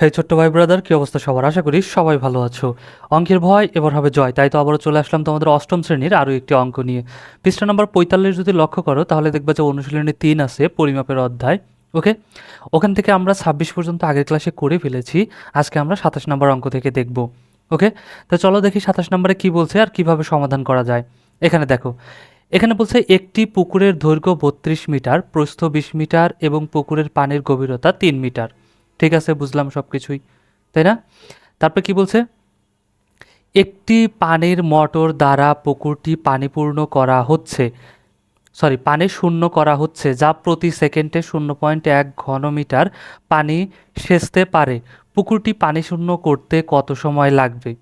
হে ছোট্ট ভাই ব্রাদার কি অবস্থা সবার? আশা করি সবাই ভালো আছো। অঙ্কের ভয়, এবার হবে জয়। তাই তো আবারও চলে আসলাম তোমাদের অষ্টম শ্রেণির আরও একটি অঙ্ক নিয়ে। পৃষ্ঠা নম্বর পঁয়তাল্লিশ যদি লক্ষ্য করো, তাহলে দেখবে যে অনুশীলনী তিন আছে, পরিমাপের অধ্যায়। ওকে ওখান থেকে আমরা ছাব্বিশ পর্যন্ত আগের ক্লাসে করে ফেলেছি। আজকে আমরা সাতাশ নম্বর অঙ্ক থেকে দেখব। ওকে তো চলো দেখি সাতাশ নম্বরে কি বলছে আর কীভাবে সমাধান করা যায়। এখানে দেখো। এখানে বলছে, একটি পুকুরের দৈর্ঘ্য বত্রিশ মিটার, প্রস্থ বিশ মিটার এবং পুকুরের পানির গভীরতা তিন মিটার। ঠিক আছে, বুঝলাম সব কিছুই তাই না? তারপরে কি বলছে? একটি পানির মটর দ্বারা পুকুরটি পানিপূর্ণ করা হচ্ছে সরি পানি শূন্য করা হচ্ছে, যা প্রতি সেকেন্ডে শূন্য পয়েন্ট এক ঘনমিটার পানি সেচতে পারে। পুকুরটি পানি শূন্য করতে কত সময় লাগবে?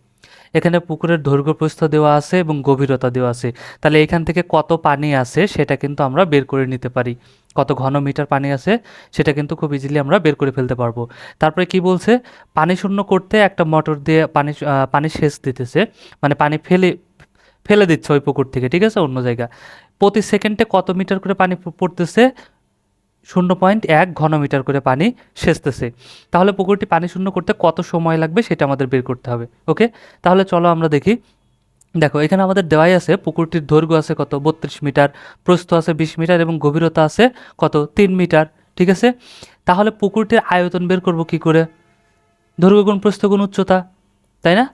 এখানে পুকুরের দৈর্ঘ্য প্রস্থ দেওয়া আছে এবং গভীরতা দেওয়া আছে। তাহলে এখান থেকে কত পানি আছে সেটা কিন্তু আমরা বের করে নিতে পারি। কত ঘন মিটার পানি আছে সেটা কিন্তু খুব ইজিলি আমরা বের করে ফেলতে পারব। তারপরে কি বলছে? পানি শূন্য করতে একটা মোটর দিয়ে পানি পানি সেচ দিতেছে। মানে পানি ফেলে ফেলে দিচ্ছে ওই পুকুর থেকে, ঠিক আছে? অন্য জায়গা প্রতি সেকেন্ডে কত মিটার করে পানি পড়তেছে? শূন্য পয়েন্ট এক ঘনমিটার করে পানি সেচতেছে। তাহলে পুকুরটি পানি শূন্য করতে কত সময় লাগবে সেটা আমাদের বের করতে হবে, ওকে? তাহলে চলো আমরা দেখি। দেখো, এখানে আমাদের দেওয়াই আছে, পুকুরটির দৈর্ঘ্য আছে কত? বত্রিশ মিটার, প্রস্থ আছে বিশ মিটার এবং গভীরতা আছে কত? তিন মিটার, ঠিক আছে? তাহলে পুকুরটির আয়তন বের করব কি করে? দৈর্ঘ্য গুণ, প্রস্থ গুণ, উচ্চতা, তাই না?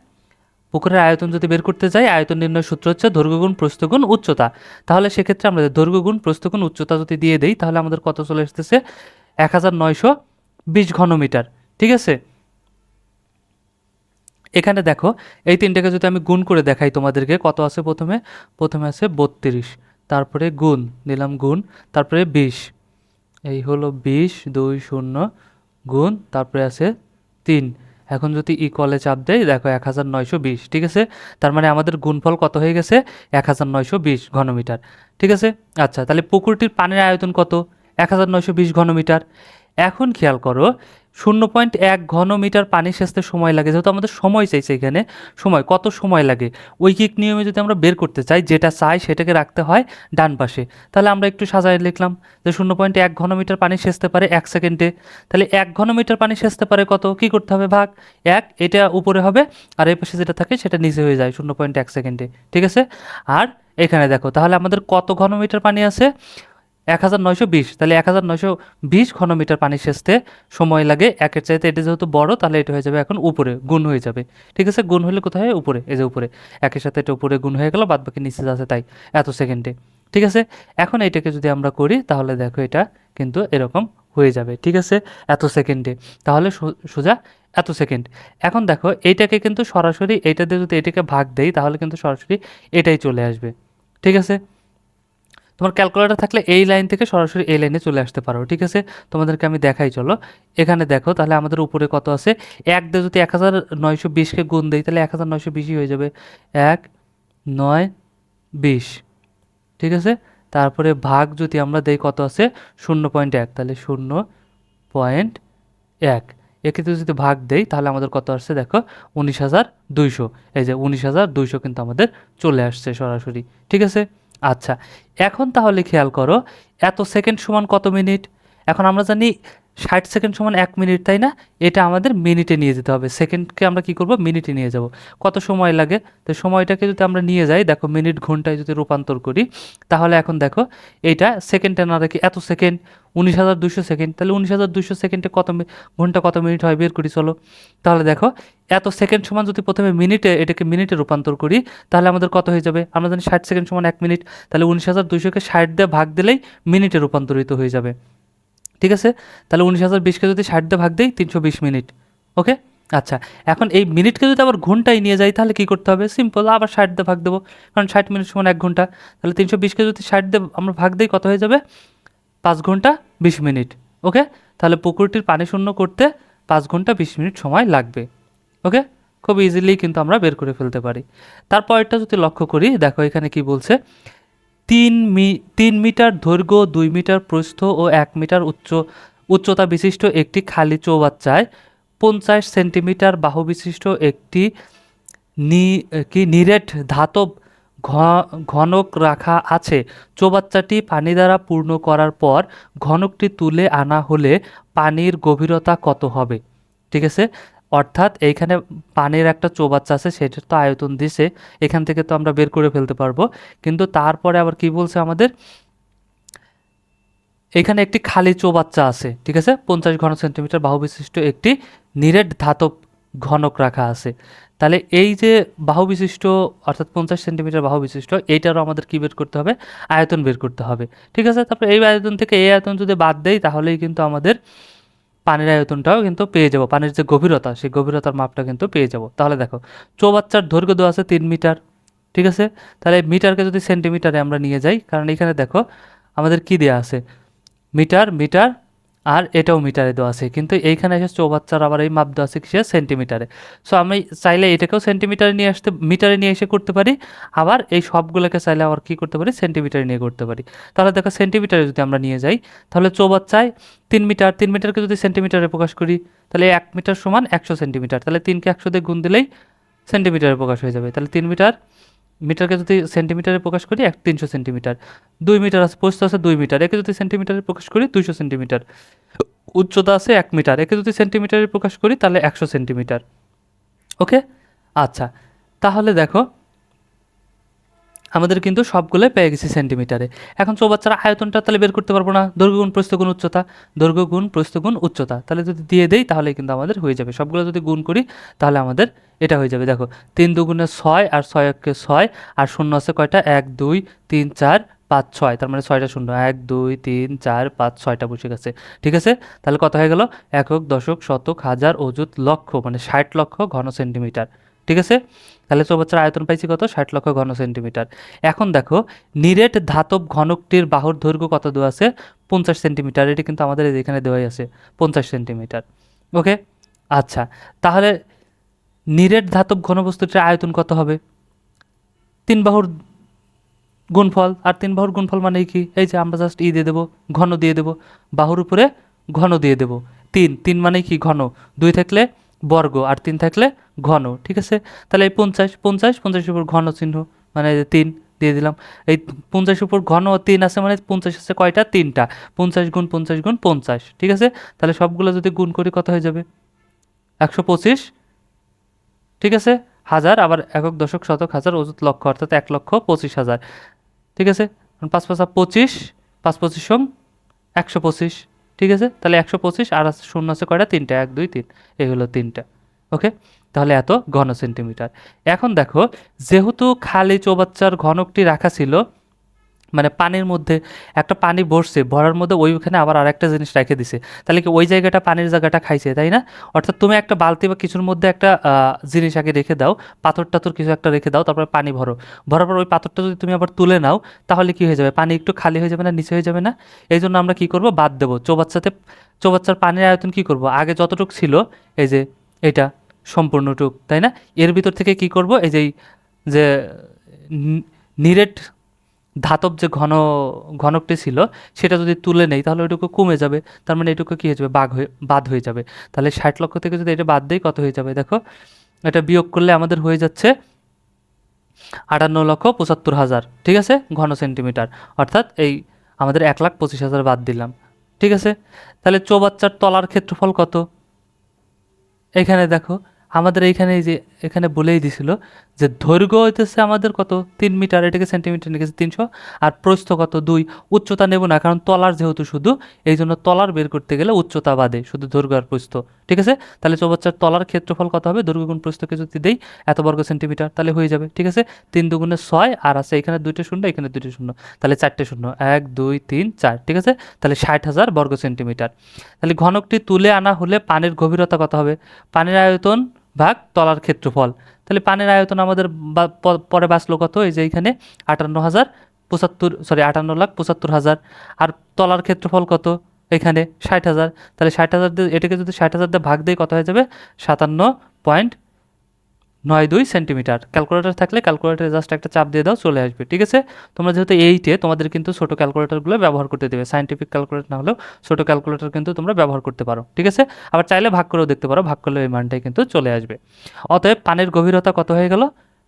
পুকুরের আয়তন যদি বের করতে যাই, আয়তন নির্ণয় সূত্র হচ্ছে দৈর্ঘ্য গুণ প্রস্থ গুণ উচ্চতা। তাহলে সেক্ষেত্রে আমরা দৈর্ঘ্য গুণ প্রস্থ গুণ উচ্চতা যদি দিয়ে দেই, তাহলে আমাদের কত চলে আসতেছে? এক হাজার নয়শো বিশ ঘনমিটার। ঠিক আছে? এখানে দেখো, এই তিনটাকে যদি আমি গুণ করে দেখাই তোমাদেরকে, কত আছে প্রথমে? প্রথমে আছে বত্রিশ, তারপরে গুণ দিলাম গুণ, তারপরে বিশ। এই হলো বিশ, দুই, শূন্য, গুণ, তারপরে আছে তিন। এখন যদি ই কলে চাপ দেয় দেখো এক হাজার নয়শো বিশ, ঠিক আছে? তার মানে আমাদের গুণফল কত হয়ে গেছে? এক হাজার নয়শো বিশ ঘনমিটার, ঠিক আছে? আচ্ছা তাহলে পুকুরটির পানির আয়তন কত? এক হাজার নয়শো বিশ ঘনমিটার। এখন খেয়াল করো, শূন্য পয়েন্ট এক ঘনমিটার পানি সেচতে সময় লাগে, যেহেতু আমাদের সময় চাইছে এখানে, সময়, কত সময় লাগে? ঐকিক নিয়মে যদি আমরা বের করতে চাই, যেটা চাই সেটাকে রাখতে হয় ডান পাশে। তাহলে আমরা একটু সাজায় লিখলাম যে শূন্য পয়েন্ট এক ঘনমিটার পানি সেচতে পারে এক সেকেন্ডে। তাহলে এক ঘনমিটার পানি সেচতে পারে কত? কি করতে হবে? ভাগ এক, এটা উপরে হবে, আর এই পাশে যেটা থাকে সেটা নিচে হয়ে যায়, শূন্য পয়েন্ট এক সেকেন্ডে। ঠিক আছে? আর এখানে দেখো, তাহলে আমাদের কত ঘনমিটার পানি আছে? এক হাজার নয়শো বিশ, তাহলে এক হাজার নয়শো বিশ ঘনমিটার পানি সেচতে সময় লাগে। একের চাইতে এটা যেহেতু বড়, তাহলে এটা হয়ে যাবে এখন উপরে, গুণ হয়ে যাবে। ঠিক আছে? গুণ হলে কোথায় হয়? উপরে, এই যে উপরে। একের সাথে এটা উপরে গুণ হয়ে গেল বাদ বাকি নিচে যাচ্ছে তাই, এত সেকেন্ডে। ঠিক আছে? এখন এইটাকে যদি আমরা করি, তাহলে দেখো এটা কিন্তু এরকম হয়ে যাবে। ঠিক আছে? এত সেকেন্ডে। তাহলে সোজা, এত সেকেন্ড। এখন দেখো, এইটাকে কিন্তু সরাসরি, এইটা দিয়ে যদি এটাকে ভাগ দেই, তাহলে কিন্তু সরাসরি এটাই চলে আসবে। ঠিক আছে? তোমার ক্যালকুলেটর থাকলে এই লাইন থেকে সরাসরি এই লাইনে চলে আসতে পারো, ঠিক আছে? তোমাদেরকে আমি দেখাই, চলো। এখানে দেখো, তাহলে আমাদের উপরে কত আছে? এক দিয়ে যদি এক হাজার নয়শো বিশকে গুণ দিই, তাহলে এক হাজার নয়শো বিশই হয়ে যাবে। এক, নয়, বিশ, ঠিক আছে? তারপরে ভাগ যদি আমরা দেই কত আছে? শূন্য পয়েন্ট এক, তাহলে শূন্য পয়েন্ট এক। একে যদি ভাগ দেই, তাহলে আমাদের কত আসছে? দেখো, উনিশ হাজার দুইশো। এই যে উনিশ হাজার দুইশো কিন্তু আমাদের চলে আসছে সরাসরি, ঠিক আছে? আচ্ছা এখন তাহলে খেয়াল করো, এত সেকেন্ড সমান কত মিনিট? এখন আমরা জানি ষাট সেকেন্ড সমান এক মিনিট, তাই না? এটা আমাদের মিনিটে নিয়ে যেতে হবে। সেকেন্ডকে আমরা কি করব? মিনিটে নিয়ে যাব। কত সময় লাগে? তো সময়টাকে যদি আমরা নিয়ে যাই, দেখো মিনিট ঘন্টায় যদি রূপান্তর করি, তাহলে এখন দেখো, এটা সেকেন্ডটা না রেখে এত সেকেন্ড। উনিশ হাজার দুশো সেকেন্ড। তাহলে উনিশ হাজার দুশো সেকেন্ডে কত ঘণ্টা কত মিনিট হয়? বের করি, চলো। তাহলে দেখো, এত সেকেন্ড সমান যদি প্রথমে মিনিটে এটাকে মিনিটে রূপান্তর করি, তাহলে আমাদের কত হয়ে যাবে? আমরা জানি ষাট সেকেন্ড সমান এক মিনিট। তাহলে উনিশ হাজার দুশোকে ষাট দিয়ে ভাগ দিলেই মিনিটে রূপান্তরিত হয়ে যাবে। ঠিক আছে? তাহলে উনিশ হাজার বিশকে যদি ষাট দিয়ে ভাগ দিই, তিনশো বিশ মিনিট। ওকে? আচ্ছা এখন এই মিনিটকে যদি আবার ঘন্টায় নিয়ে যাই, তাহলে কী করতে হবে? সিম্পল, আবার ষাট দিয়ে ভাগ দেবো। কারণ ষাট মিনিট সমান এক ঘণ্টা। তাহলে তিনশো বিশকে যদি ষাট দিয়ে আমরা ভাগ দিই, কত হয়ে যাবে? পাঁচ ঘণ্টা বিশ মিনিট ওকে তাহলে পুকুরটির পানি শূন্য করতে পাঁচ ঘণ্টা বিশ মিনিট সময় লাগবে ওকে খুব ইজিলি কিন্তু আমরা বের করে ফেলতে পারি। তারপরটা যদি লক্ষ্য করি, দেখো এখানে কি বলছে? তিন মি, তিন মিটার দৈর্ঘ্য, দুই মিটার প্রস্থ ও এক মিটার উচ্চ, উচ্চতা বিশিষ্ট একটি খালি চৌবাচ্চায় পঞ্চাশ সেন্টিমিটার বাহু বিশিষ্ট একটি নি, কি নিরেট ধাতব ঘনক রাখা আছে। চৌবাচ্চাটি পানি দ্বারা পূর্ণ করার পর ঘনকটি তুলে আনা হলে পানির গভীরতা কত হবে? ঠিক আছে? অর্থাৎ এইখানে পানির একটা চৌবাচ্চা আছে সেটার তো আয়তন দিছে। এখান থেকে তো আমরা বের করে ফেলতে পারব। কিন্তু তারপরে আবার কি বলছে আমাদের? এখানে একটি খালি চৌবাচ্চা আছে, ঠিক আছে? পঞ্চাশ ঘন সেন্টিমিটার বাহু বিশিষ্ট একটি নিরেট ধাতব ঘনক রাখা আছে। তাহলে এই যে বাহু বিশিষ্ট অর্থাৎ পঞ্চাশ সেন্টিমিটার বাহু বিশিষ্ট এইটারও আমাদের কী বের করতে হবে? আয়তন বের করতে হবে। ঠিক আছে? তারপরে এই আয়তন থেকে এই আয়তন যদি বাদ দেই, তাহলেই কিন্তু আমাদের পানির আয়তনটাও কিন্তু পেয়ে যাব। পানির যে গভীরতা, সেই গভীরতার মাপটা কিন্তু পেয়ে যাব। তাহলে দেখো, চৌবাচ্চার দৈর্ঘ্য দেওয়া আছে তিন মিটার। ঠিক আছে? তাহলে মিটারকে যদি সেন্টিমিটারে আমরা নিয়ে যাই, কারণ এখানে দেখো, আমাদের কি দেওয়া আছে? মিটার মিটার আর এটাও মিটারে দেওয়া আছে। কিন্তু এইখানে এসে চৌবাচ্চার আবার এই মাপ দেওয়া আছে কিসে সেন্টিমিটারে। সো আমি চাইলে এটাকেও সেন্টিমিটারে নিয়ে আসতে, মিটারে নিয়ে এসে করতে পারি। আবার এই সবগুলোকে চাইলে আবার কী করতে পারি? সেন্টিমিটারে নিয়ে করতে পারি। তাহলে দেখো সেন্টিমিটারে যদি আমরা নিয়ে যাই, তাহলে চৌবাচ্চায় তিন মিটার, তিন মিটারকে যদি সেন্টিমিটারে প্রকাশ করি, তাহলে এক মিটার সমান একশো সেন্টিমিটার। তাহলে তিনকে একশো দিয়ে গুণ দিলেই সেন্টিমিটারে প্রকাশ হয়ে যাবে। তাহলে তিন মিটার মিটারকে যদি সেন্টিমিটারে প্রকাশ করি, এক তিনশো সেন্টিমিটার। দুই মিটার আছে পোস্ত আছে দুই মিটার। একে যদি সেন্টিমিটারে প্রকাশ করি, দুইশো সেন্টিমিটার। উচ্চতা আছে এক মিটার। একে যদি সেন্টিমিটারে প্রকাশ করি, তাহলে একশো সেন্টিমিটার। ওকে? আচ্ছা। তাহলে দেখো আমাদের কিন্তু সবগুলো পেয়ে গেছি সেন্টিমিটারে এখন চৌবাচ্চার আয়তনটা তাহলে বের করতে পারব না। দৈর্ঘ্য গুণ প্রস্থ গুণ উচ্চতা। দৈর্ঘ্য গুণ উচ্চতা। তাহলে যদি দিয়ে দেই তাহলে কিন্তু আমাদের হয়ে যাবে। সবগুলো যদি গুণ করি, তাহলে আমাদের এটা হয়ে যাবে। দেখো, তিন দুগুণে ছয় আর ছয় একে ছয়, আর শূন্য আছে কয়টা? এক, দুই, তিন, চার, পাঁচ, ছয়। তার মানে ছয়টা শূন্য। এক, দুই, তিন, চার, পাঁচ, ছয়টা বসে গেছে। ঠিক আছে? তাহলে কত হয়ে গেল? একক, দশক, শতক, হাজার, অযুত, লক্ষ মানে ষাট লক্ষ ঘন সেন্টিমিটার ঠিক আছে? তাহলে চৌবাচ্চার আয়তন পাইছি কত? ষাট লক্ষ ঘন সেন্টিমিটার। এখন দেখো, নিরেট ধাতব ঘনকটির বাহুর দৈর্ঘ্য কত দেওয়া আছে? পঞ্চাশ সেন্টিমিটার। এটি কিন্তু আমাদের এখানে দেওয়াই আছে, পঞ্চাশ সেন্টিমিটার। ওকে? আচ্ছা তাহলে নিরেট ধাতব ঘনবস্তুটির আয়তন কত হবে? তিন বাহুর গুণফল। আর তিন বাহুর গুণফল মানে কি? এই যে আমরা জাস্ট ই দিয়ে দেবো, ঘন দিয়ে দেবো। বাহুর উপরে ঘন দিয়ে দেবো। তিন তিন মানে কি? ঘন। দুই থাকলে বর্গ আর তিন থাকলে ঘন, ঠিক আছে? তাহলে এই পঞ্চাশ পঞ্চাশ, পঞ্চাশের উপর ঘন চিহ্ন মানে তিন দিয়ে দিলাম। এই পঞ্চাশের উপর ঘন তিন আছে মানে পঞ্চাশ আছে কয়টা? তিনটা। পঞ্চাশ গুণ পঞ্চাশ গুণ পঞ্চাশ, ঠিক আছে? তাহলে সবগুলো যদি গুণ করি কত হয়ে যাবে? একশো পঁচিশ, ঠিক আছে? হাজার, আবার একক দশক, শতক, হাজার, অযুত লক্ষ, অর্থাৎ এক লক্ষ পঁচিশ হাজার, ঠিক আছে? পাঁচ পাঁচা পঁচিশ, পাঁচ পঁচিশ সং একশো পঁচিশ। ঠিক আছে? তাহলে একশো পঁচিশ আর শূন্য আছে কয়টা? তিনটা, এক, দুই, তিন। এই হলো তিনটা, ওকে? তাহলে এত ঘন সেন্টিমিটার এখন দেখো, যেহেতু খালি চৌবাচ্চার ঘনকটি রাখা ছিল মানে পানির মধ্যে একটা পানি ভরছে, ভরার মধ্যে ওইখানে আবার আরেকটা জিনিস রেখে দিছে। তাহলে কি ওই জায়গাটা পানির জায়গাটা খাইছে, তাই না? অর্থাৎ তুমি একটা বালতি বা কিছুর মধ্যে একটা জিনিস আগে রেখে দাও, পাথর টাথর কিছু একটা রেখে দাও, তারপরে পানি ভরো। ভরার পর ওই পাথরটা যদি তুমি আবার তুলে নাও, তাহলে কি হয়ে যাবে? পানি একটু খালি হয়ে যাবে না, নিচে হয়ে যাবে না? এই জন্য আমরা কি করব? বাদ দেবো। চৌবাচ্চাতে, চৌবাচ্চার পানির আয়তন কি করব? আগে যতটুক ছিল, এই যে এটা সম্পূর্ণটুক, তাই না? এর ভিতর থেকে কি করব? এই যে যে নিরেট ধাতব যে ঘন, ঘনকটি ছিল, সেটা যদি তুলে নেই, তাহলে ওইটুকু কমে যাবে। তার মানে এটুকু কী হয়ে যাবে? বাঘ হয়ে, বাদ হয়ে যাবে। তাহলে ষাট লক্ষ থেকে যদি এটা বাদ দেয় কত হয়ে যাবে? দেখো, এটা বিয়োগ করলে আমাদের হয়ে যাচ্ছে আটান্ন লক্ষ পঁচাত্তর হাজার, ঠিক আছে? ঘন সেন্টিমিটার। অর্থাৎ এই আমাদের এক লাখ পঁচিশ হাজার বাদ দিলাম, ঠিক আছে? তাহলে চৌবাচ্চার তলার ক্ষেত্রফল কত? এখানে দেখো, আমাদের এইখানে এই যে, এখানে বলেই দিছিল যে দৈর্ঘ্য হইতেছে আমাদের কত? তিন মিটার, এটাকে সেন্টিমিটার নিয়ে তিনশো। আর প্রস্থ কত? দুই। উচ্চতা নেব না, কারণ তলার যেহেতু শুধু এই জন্য তলার বের করতে গেলে উচ্চতা বাদে, শুধু দৈর্ঘ্য আর প্রস্থ। ঠিক আছে? তাহলে চৌবাচ্চার তলার ক্ষেত্রফল কত হবে? দৈর্ঘ্য গুণ প্রস্থকে যদি দেই, এত বর্গ সেন্টিমিটার তাহলে হয়ে যাবে। ঠিক আছে? তিন দুগুণে ছয়, আর আছে এখানে দুইটা শূন্য, এখানে দুইটা শূন্য। তাহলে চারটে শূন্য। এক, দুই, তিন, চার। ঠিক আছে? তাহলে ষাট হাজার বর্গ সেন্টিমিটার তাহলে ঘনকটি তুলে আনা হলে পানির গভীরতা কত হবে? পানির আয়তন ভাগ তলার ক্ষেত্রফল। তাহলে পানির আয়তন আমাদের পরে বাঁচলো কত? এই যে এইখানে আটান্ন হাজার পঁচাত্তর সরি আটান্ন লাখ পঁচাত্তর হাজার। আর তলার ক্ষেত্রফল কত? এখানে ষাট হাজার। তাহলে ষাট হাজার দিয়ে, এটাকে যদি ষাট হাজার দিয়ে ভাগ দেয় কত হয়ে যাবে? সাতান্ন পয়েন্ট নয় দুই সেন্টিমিটার। ক্যালকুলেটার থাকলে ক্যালকুলেটারে জাস্ট একটা চাপ দিয়ে দাও, চলে আসবে, ঠিক আছে? তোমরা যেহেতু এইটে, তোমাদের কিন্তু ছোটো ক্যালকুলেটারগুলো ব্যবহার করতে দেবে। সাইন্টিফিক ক্যালকুলেটার না হলেও ছোটো ক্যালকুলেটার কিন্তু তোমরা ব্যবহার করতে পারো, ঠিক আছে? আবার চাইলে ভাগ করেও দেখতে পারো, ভাগ করলে এই মানটাই কিন্তু চলে আসবে। অতএব পানির গভীরতা কত হয়ে গেল?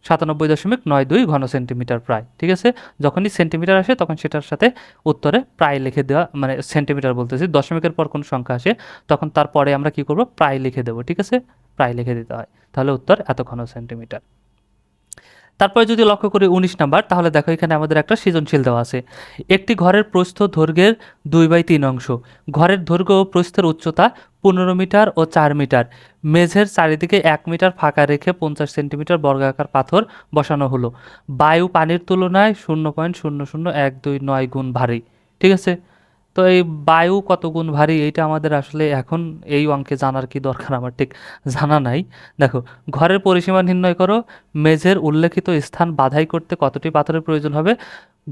সাতানব্বই দশমিক নয় দুই ঘন সেন্টিমিটার প্রায়, ঠিক আছে? যখনই সেন্টিমিটার আসে তখন সেটার সাথে উত্তরে প্রায় লিখে দেওয়া মানে সেন্টিমিটার বলতেছি, দশমিকের পর কোনো সংখ্যা আসে, তখন তারপরে আমরা কি করব? প্রায় লিখে দেবো, ঠিক আছে? প্রায় লিখে দিতে হয়। তাহলে উত্তর এত ঘন সেন্টিমিটার। তারপরে যদি লক্ষ্য করি উনিশ নাম্বার, তাহলে দেখো এখানে আমাদের একটা সৃজনশীল দেওয়া আছে। একটি ঘরের প্রস্থ দৈর্ঘ্যের দুই বাই তিন অংশ। ঘরের দৈর্ঘ্য ও প্রস্থের উচ্চতা পনেরো মিটার ও চার মিটার। মেঝের চারিদিকে এক মিটার ফাঁকা রেখে পঞ্চাশ সেন্টিমিটার বর্গাকার পাথর বসানো হলো। বায়ু পানির তুলনায় শূন্য পয়েন্ট শূন্য শূন্য এক দুই নয় গুণ ভারী। ঠিক আছে? তো এই বায়ু কত গুণ ভারী, এইটা আমাদের আসলে এখন এই অঙ্কে জানার কি দরকার আমার ঠিক জানা নাই। দেখো, ঘরের পরিসীমা নির্ণয় করো, মেঝের উল্লেখিত স্থান বাধাই করতে কতটি পাথরের প্রয়োজন হবে,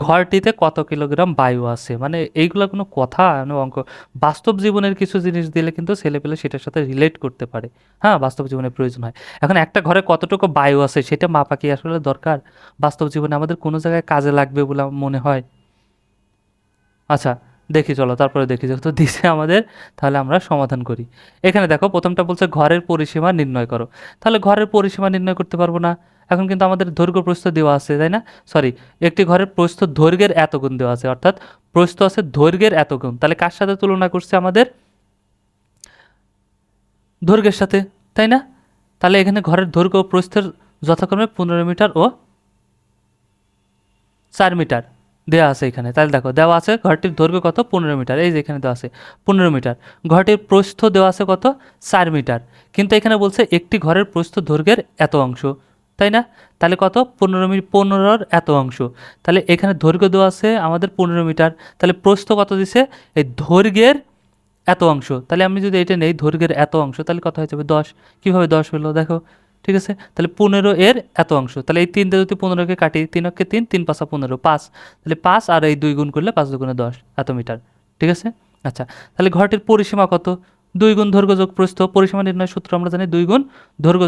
ঘরটিতে কত কিলোগ্রাম বায়ু আছে মানে এইগুলো কোনো কথা মানে অঙ্ক। বাস্তব জীবনের কিছু জিনিস দিলে কিন্তু ছেলেপেলে সেটার সাথে রিলেট করতে পারে। হ্যাঁ বাস্তব জীবনে প্রয়োজন হয়। এখন একটা ঘরে কতটুকু বায়ু আছে, সেটা মাপা কি আসলে দরকার? বাস্তব জীবনে আমাদের কোনো জায়গায় কাজে লাগবে বলে মনে হয়? আচ্ছা দেখি, চলো, তারপরে দেখি। যেহেতু দিছে আমাদের, তাহলে আমরা সমাধান করি। এখানে দেখো, প্রথমটা বলছে ঘরের পরিসীমা নির্ণয় করো। তাহলে ঘরের পরিসীমা নির্ণয় করতে পারব না। এখন কিন্তু আমাদের দৈর্ঘ্য প্রস্থ দেওয়া আছে, তাই না? সরি একটি ঘরের প্রস্থ দৈর্ঘ্যের এত গুণ দেওয়া আছে, অর্থাৎ প্রস্থ আছে দৈর্ঘ্যের এত গুণ তাহলে কার সাথে তুলনা করছে আমাদের? দৈর্ঘ্যের সাথে, তাই না? তাহলে এখানে ঘরের দৈর্ঘ্য প্রস্থের যথাক্রমে পনেরো মিটার ও চার মিটার। দেওয়া আছে এখানে। তাহলে দেখো, দেওয়া আছে ঘরটির দৈর্ঘ্য কত? পনেরো মিটার। এই যে এখানে দেওয়া আছে পনেরো মিটার। ঘরটির প্রস্থ দেওয়া আছে কত? চার মিটার। কিন্তু এখানে বলছে একটি ঘরের প্রস্থ দৈর্ঘ্যের এত অংশ। তাই না? তাহলে কত? পনেরো মিটার পনেরোর এত অংশ। তাহলে এখানে দৈর্ঘ্য দেওয়া আছে আমাদের পনেরো মিটার। তাহলে প্রস্থ কত দিছে? এই দৈর্ঘ্যের এত অংশ। তাহলে আমি যদি এটা নেই, দৈর্ঘ্যের এত অংশ, তাহলে কত হয়ে যাবে? দশ। কীভাবে দশ হলো? দেখো। ঠিক আছে? তাহলে পনেরো এর এত অংশ। তাহলে এই তিনটে যদি পনেরোকে কাটি, তিন অক্ষে তিন তিন পাঁচা, পনেরো, পাঁচ। তাহলে পাঁচ আর এই দুই গুণ করলে পাঁচ দুগুণে দশ এত মিটার ঠিক আছে? আচ্ছা তাহলে ঘরটির পরিসীমা কত? দুই গুণ যোগ প্রস্থ পরিসীমা নির্ণয় সূত্র আমরা জানি দুই গুণ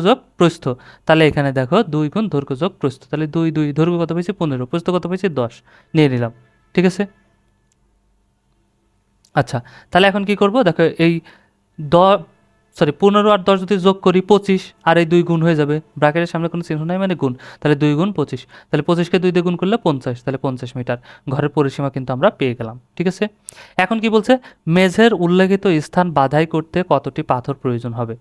যোগ প্রস্থ তাহলে এখানে দেখো দুই গুণ যোগ প্রস্থ তাহলে দুই দুই দৈর্ঘ্য কত পেয়েছি পনেরো, প্রস্থ কত পেয়েছি দশ। নিয়ে নিলাম। ঠিক আছে? আচ্ছা তাহলে এখন কি করব? দেখো এই দ সরি, পনেরো আর দশ যদি যোগ করি পঁচিশ, আর এই দুই গুণ হয়ে যাবে। ব্র্যাকেটের সামনে কোনো চিহ্ন নাই মানে গুণ। তাহলে দুই গুণ পঁচিশ। তাহলে পঁচিশকে দুই দিয়ে গুণ করলে পঞ্চাশ, তাহলে পঞ্চাশ মিটার। ঘরের পরিসীমা কিন্তু আমরা পেয়ে গেলাম, ঠিক আছে? এখন কি বলছে? মেঝের উল্লেখিত স্থান বাধাই করতে কতটি পাথর প্রয়োজন হবে?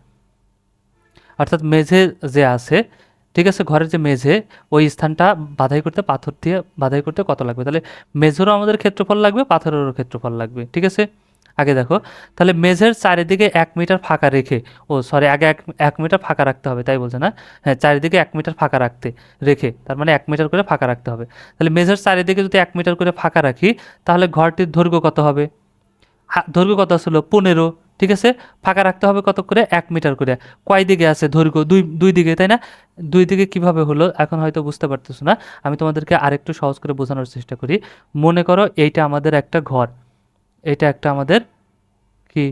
অর্থাৎ মেঝে যে আছে, ঠিক আছে, ঘরের যে মেঝে, ওই স্থানটা বাধাই করতে পাথর দিয়ে, বাধাই করতে কত লাগবে? তাহলে মেঝেরও আমাদের ক্ষেত্রফল লাগবে, পাথরেরও ক্ষেত্রফল লাগবে, ঠিক আছে? আগে দেখো, তাহলে মেঝের চারিদিকে এক মিটার ফাঁকা রেখে, ও সরি আগে এক এক মিটার ফাঁকা রাখতে হবে, তাই বলছে না? হ্যাঁ চারিদিকে এক মিটার ফাঁকা রাখতে, রেখে, তার মানে এক মিটার করে ফাঁকা রাখতে হবে। তাহলে মেঝের চারিদিকে যদি এক মিটার করে ফাঁকা রাখি, তাহলে ঘরটির দৈর্ঘ্য কত হবে? দৈর্ঘ্য কত ছিল পনেরো, ঠিক আছে? ফাঁকা রাখতে হবে কত করে? এক মিটার করে। কয় দিকে আছে দৈর্ঘ্য? দুই দুই দিকে, তাই না? দুই দিকে কীভাবে হলো, এখন হয়তো বুঝতে পারতেছো না। আমি তোমাদেরকে আরেকটু সহজ করে বোঝানোর চেষ্টা করি। মনে করো এইটা আমাদের একটা ঘর। এটা একটা আমাদের কি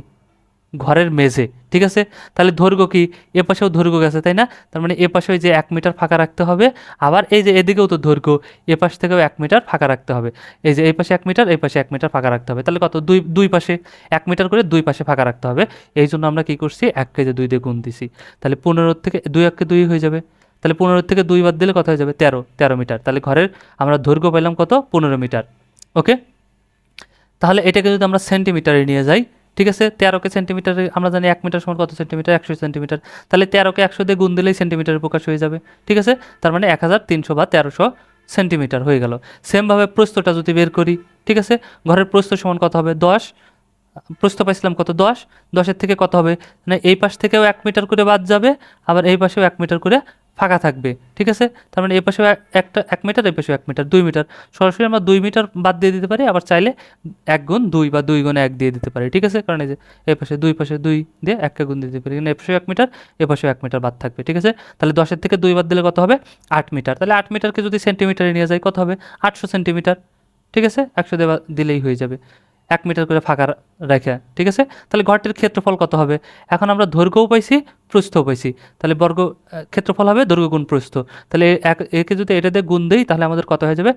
ঘরের মেঝে, ঠিক আছে? তাহলে দৈর্ঘ্য কি? এ পাশেও দৈর্ঘ্য গেছে, তাই না? তার মানে এ পাশে ওই যে এক মিটার ফাঁকা রাখতে হবে, আবার এই যে এদিকেও তো দৈর্ঘ্য, এ পাশ থেকেও এক মিটার ফাঁকা রাখতে হবে। এই যে এই পাশে এক মিটার, এই পাশে এক মিটার ফাঁকা রাখতে হবে। তাহলে কত? দুই দুই পাশে, এক মিটার করে দুই পাশে ফাঁকা রাখতে হবে। এই জন্য আমরা কী করছি? এক কেজি দুই দিয়ে গুণ দিছি। তাহলে পনেরো থেকে, দুই এককে দুই হয়ে যাবে। তাহলে পনেরো থেকে দুই বাদ দিলে কত হয়ে যাবে? তেরো তেরো মিটার। তাহলে ঘরের আমরা দৈর্ঘ্য পেলাম কত? পনেরো মিটার। ওকে? তাহলে এটাকে যদি আমরা সেন্টিমিটারে নিয়ে যাই, ঠিক আছে? তেরোকে সেন্টিমিটারে, আমরা জানি এক মিটার সমান কত সেন্টিমিটার? একশো সেন্টিমিটার। তাহলে তেরোকে একশো দিয়ে গুণ দিলেই সেন্টিমিটারে প্রকাশ হয়ে যাবে, ঠিক আছে? তার মানে এক হাজার তিনশো বা তেরোশো সেন্টিমিটার হয়ে গেল। সেমভাবে প্রস্থটা যদি বের করি, ঠিক আছে? ঘরের প্রস্থ সমান কত হবে? দশ। প্রস্থ পাইছিলাম কত? দশ। দশের থেকে কত হবে? মানে এই পাশ থেকেও এক মিটার করে বাদ যাবে, আবার এই পাশেও এক মিটার করে ফাঁকা থাকবে, ঠিক আছে? তার মানে পাশেও এক- একটা, এক মিটার এই পাশেও এক মিটার দুই মিটার সরাসরি আমরা দুই মিটার বাদ দিয়ে দিতে পারি, আবার চাইলে এক গুণ দুই বা দুই গুণে এক দিয়ে দিতে পারি, ঠিক আছে? কারণ এই যে এই পাশে দুই পাশে দুই দিয়ে একটা গুণ দিয়ে দিতে পারি কিন্তু এ পাশেও এক মিটার এ পাশেও এক মিটার বাদ থাকবে, ঠিক আছে? তাহলে দশের থেকে দুই বাদ দিলে কত হবে? আট মিটার তাহলে আট মিটারকে যদি সেন্টিমিটারে নিয়ে যায় কত হবে? আটশো সেন্টিমিটার ঠিক আছে? একশো দেওয়া দিলেই হয়ে যাবে। এক মিটার করে ফাঁকা রেখে, ঠিক আছে? তাহলে ঘরটির ক্ষেত্রফল কত হবে? এখন আমরা দৈর্ঘ্যও পাইছি, প্রস্থও পাইছি। তাহলে বর্গ ক্ষেত্রফল হবে দৈর্ঘ্য গুণ প্রস্থ। তাহলে এক, একে যদি এটা দিয়ে গুণ দিই, তাহলে আমাদের কত হয়ে যাবে?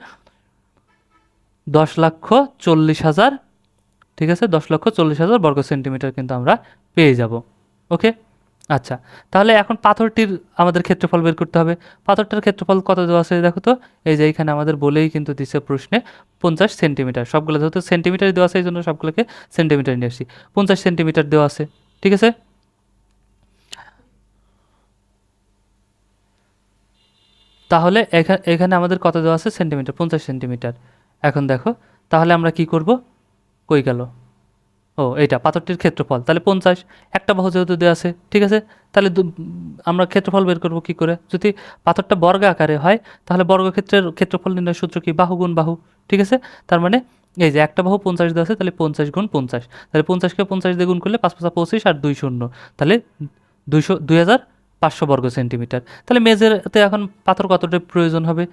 দশ লক্ষ চল্লিশ হাজার, ঠিক আছে? দশ লক্ষ চল্লিশ হাজার বর্গ সেন্টিমিটার কিন্তু আমরা পেয়ে যাব। ওকে আচ্ছা তাহলে এখন পাথরটির আমাদের ক্ষেত্রফল বের করতে হবে। পাথরটার ক্ষেত্রফল কত দেওয়া আছে দেখো তো? এই যে এইখানে আমাদের বলেই কিন্তু দিচ্ছে প্রশ্নে পঞ্চাশ সেন্টিমিটার। সবগুলো যেহেতু সেন্টিমিটার দেওয়া আছে এই জন্য সবগুলোকে সেন্টিমিটার নিয়ে আসছি। পঞ্চাশ সেন্টিমিটার দেওয়া আছে, ঠিক আছে? তাহলে এখা- এখানে আমাদের কত দেওয়া আছে? সেন্টিমিটার, পঞ্চাশ সেন্টিমিটার। এখন দেখো, তাহলে আমরা কি করব? কই গেল? ও এটা পাথরটির ক্ষেত্রফল। তাহলে পঞ্চাশ, একটা বাহু যেহেতু দেওয়া আছে, ঠিক আছে? তাহলে আমরা ক্ষেত্রফল বের করব কি করে? যদি পাথরটা বর্গ আকারে হয়, তাহলে বর্গক্ষেত্রের ক্ষেত্রফল নির্ণয় সূত্র কি? বাহু গুণ বাহু, ঠিক আছে? তার মানে এই যে একটা বাহু পঞ্চাশ দেওয়া আছে, তাহলে পঞ্চাশ গুণ পঞ্চাশ। তাহলে পঞ্চাশকে পঞ্চাশ দিয়ে গুণ করলে পাঁচ পাঁচা পঁচিশ আর দুই শূন্য। তাহলে দুইশো, দুই হাজার পাঁচশো বর্গ সেন্টিমিটার। তাহলে মেজেরতে এখন পাথর কতটা প্রয়োজন হবে?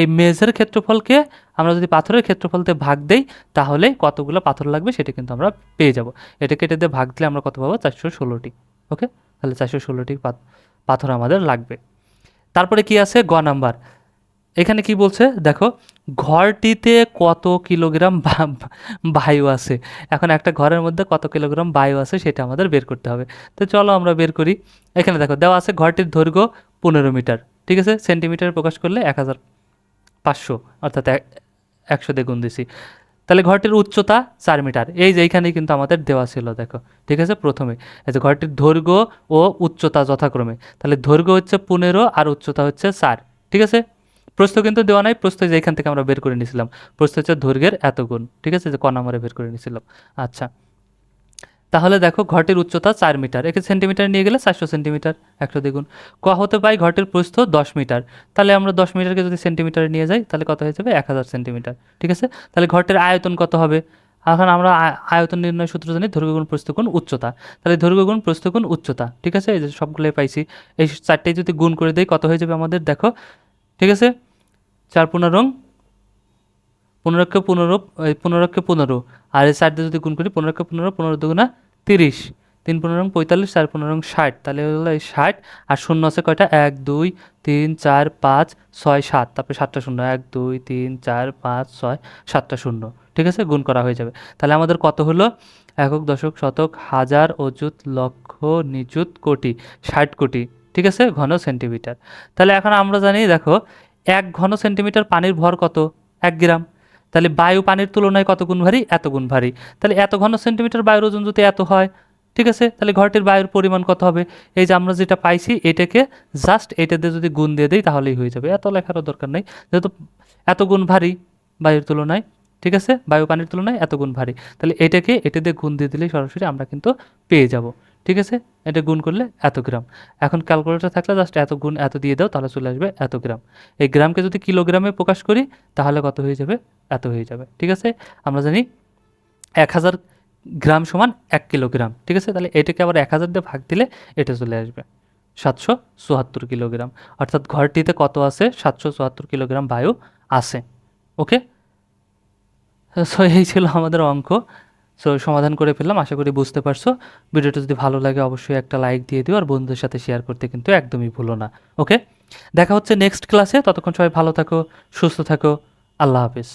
এই মেজের ক্ষেত্রফলকে আমরা যদি পাথরের ক্ষেত্রফলতে ভাগ দেই, তাহলে কতগুলো পাথর লাগবে সেটা কিন্তু আমরা পেয়ে যাব। এটা কেটে দিয়ে ভাগ দিলে আমরা কত পাবো? চারশো ষোলোটি। ওকে? তাহলে চারশো ষোলোটি পাথর আমাদের লাগবে। তারপরে কি আছে? গ নাম্বার। এখানে কি বলছে? দেখো, ঘরটিতে কত কিলোগ্রাম বায়ু আছে? এখন একটা ঘরের মধ্যে কত কিলোগ্রাম বায়ু আছে সেটা আমাদের বের করতে হবে। তো চলো আমরা বের করি। এখানে দেখো, দেওয়া আছে ঘরটির দৈর্ঘ্য পনেরো মিটার। ঠিক আছে? সেন্টিমিটার প্রকাশ করলে এক হাজার পাঁচশো, অর্থাৎ এক- একশো দিয়ে দিছি। তাহলে ঘরটির উচ্চতা চার মিটার। এই যে এইখানেই কিন্তু আমাদের দেওয়া ছিল, দেখো। ঠিক আছে? প্রথমে। যে ঘরটির দৈর্ঘ্য ও উচ্চতা যথাক্রমে। তাহলে দৈর্ঘ্য হচ্ছে পনেরো আর উচ্চতা হচ্ছে চার। ঠিক আছে? প্রস্থ কিন্তু দেওয়া নাই, প্রস্থ যে এখান থেকে আমরা বের করে নিয়েছিলাম। প্রস্থ হচ্ছে দৈর্ঘ্যের এত গুণ, ঠিক আছে? যে ক নম্বরে বের করে নিয়েছিলাম। আচ্ছা। তাহলে দেখো ঘরটির উচ্চতা চার মিটার। একে সেন্টিমিটার নিয়ে গেলে চারশো সেন্টিমিটার, একশো দ্বিগুণ। ক হতে পাই ঘরটির প্রস্থ দশ মিটার। তাহলে আমরা দশ মিটারকে যদি সেন্টিমিটারে নিয়ে যাই, তাহলে কত হয়ে যাবে? এক হাজার সেন্টিমিটার, ঠিক আছে? তাহলে ঘরটির আয়তন কত হবে? এখন আমরা আয়- আয়তন নির্ণয় সূত্র জানি, দৈর্ঘ্যগুণ, প্রস্থগুণ, উচ্চতা। তাহলে দৈর্ঘ্যগুণ, প্রস্থগুণ, উচ্চতা, ঠিক আছে? এই যে সবগুলোই পাইছি। এই চারটেই যদি গুণ করে দেই, কত হয়ে যাবে আমাদের? দেখো ঠিক আছে? চার পনেরো পনেরোকে পনেরো পনেরোকে পনেরো। আর এই দিয়ে যদি গুণ করি, পনেরোকে পনেরো পনেরো দুগুণা তিরিশ। তিন পনেরো পঁয়তাল্লিশ, চার পনেরো ষাট। তাহলে হলো এই ষাট। আর শূন্য আছে কয়টা? এক, দুই, তিন, চার, পাঁচ, ছয়, সাত। তারপরে সাতটা শূন্য। এক, দুই, তিন, চার, পাঁচ, ছয়, সাতটা শূন্য। ঠিক আছে? গুণ করা হয়ে যাবে। তাহলে আমাদের কত হলো? একক, দশক, শতক, হাজার, অযুত, লক্ষ, নিযুত, কোটি, ষাট কোটি। ঠিক আছে? ঘন সেন্টিমিটার তাহলে এখন আমরা জানি, দেখো, এক ঘন সেন্টিমিটার পানির ভর কত? এক গ্রাম। তাহলে বায়ু পানির তুলনায় কত গুণ ভারী? এত গুণ ভারী। তাহলে এত ঘন সেন্টিমিটার বায়ুর ওজন যদি এত হয়, ঠিক আছে? তাহলে ঘরটির বায়ুর পরিমাণ কত হবে? এই যে আমরা যেটা পাইছি, এটাকে জাস্ট এটা দিয়ে যদি গুণ দিয়ে দিই, তাহলেই হয়ে যাবে। এত লেখারও দরকার নেই। যেহেতু এত গুণ ভারী বায়ুর তুলনায়, ঠিক আছে? বায়ু পানির তুলনায় এত গুণ ভারী। তাহলে এটাকে এটা দিয়ে গুণ দিয়ে দিলেই সরাসরি আমরা কিন্তু পেয়ে যাব। ঠিক আছে? এটা গুণ করলে এত গ্রাম। এখন ক্যালকুলেটর থাকলে জাস্ট এত গুণ এত দিয়ে দাও, তাহলে চলে আসবে এত গ্রাম। এই গ্রামকে যদি কিলোগ্রামে প্রকাশ করি, তাহলে কত হয়ে যাবে? এত হয়ে যাবে, ঠিক আছে? আমরা জানি এক হাজার গ্রাম সমান এক কিলোগ্রাম, ঠিক আছে? তাহলে এটাকে আবার এক হাজার দিয়ে ভাগ দিলে এটা চলে আসবে সাতশো চুয়াত্তর কিলোগ্রাম। অর্থাৎ ঘরটিতে কত আছে? সাতশো চুয়াত্তর কিলোগ্রাম বায়ু আছে ওকে সো এই ছিল আমাদের অঙ্ক। সো সমাধান করে ফেললাম। আশা করি বুঝতে পারছ। ভিডিওটা যদি ভালো লাগে, অবশ্যই একটা লাইক দিয়ে দিও আর বন্ধুদের সাথে শেয়ার করতে কিন্তু একদমই ভুলো না। ওকে দেখা হচ্ছে নেক্সট ক্লাসে ততক্ষণ সবাই ভালো থাকো, সুস্থ থাকো। আল্লাহ হাফিজ।